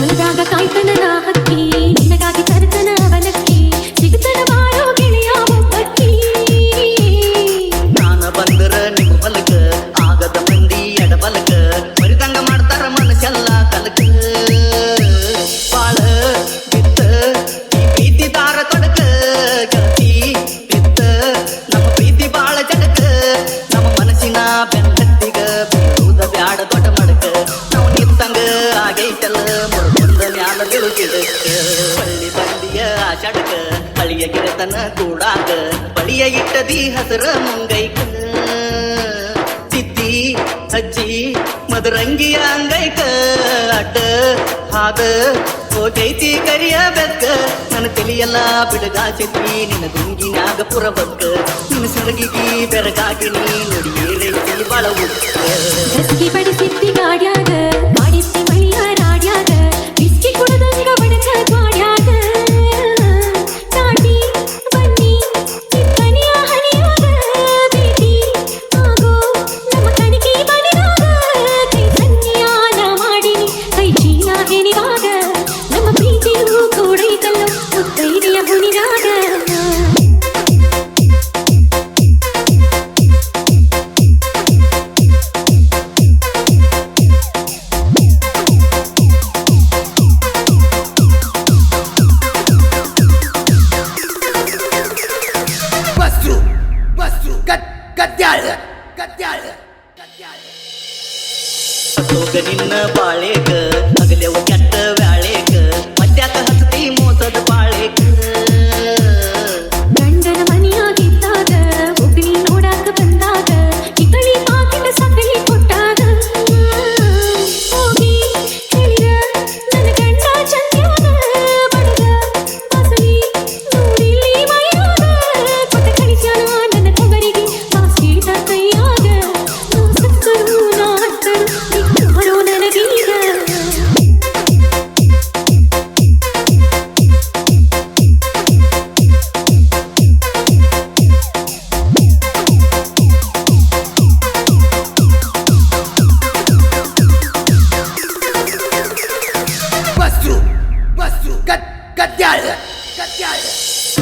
உனக்காக காய்த்தன நான் நினக்காக கருத்தன ಗಿಡತನ ಕೂಡಾಗ ಬಳಿಯ ಇಟ್ಟದಿ ಹಸರ ಮುಂಗೈಕ ಸಿದ್ದಿ ಅಜ್ಜಿ ಮದರಂಗಿಯ ಅಂಗೈಕ ಅಡ್ಡ ಹಾದ ಹೋಗೈತಿ ಕರಿಯ ಬೆಕ್ಕ ನನ್ನ ತಿಳಿಯಲ್ಲ ಬಿಡಗ ಚಿತ್ರಿ ನಿನ್ನ ದುಂಗಿನಾಗ ಪುರ ಬದ್ಕ ನಿನ್ನ ಸರಗಿಗೆ ಬೆರಗಾಗಿ ನೀ ನುಡಿಯೇರೈತಿ ಬಳವು ಬಡಿಸಿದ್ದಿ ಗಾಡ್ಯಾಗ तो कधी न पा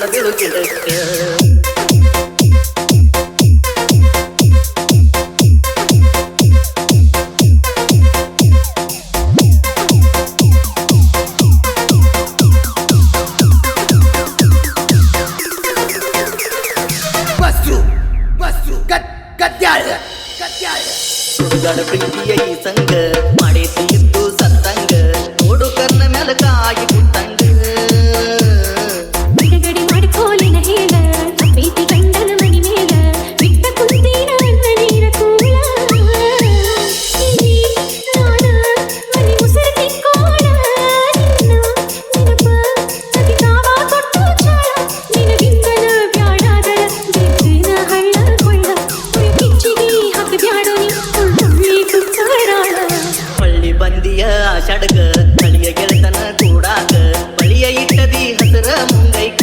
கத்தியாளுக கத்தியாளுக சுடுகாடு பிடிய இசங்க மடை தீர்த்து ಬಂದಿಯ ಆಷಾಢಗ ಕಳಿಯ ಗೆಳತನ ಕೂಡಾಕ ಬಳಿಯ ಇಟ್ಟದಿ ಹಸರ ಮುಂಗೈ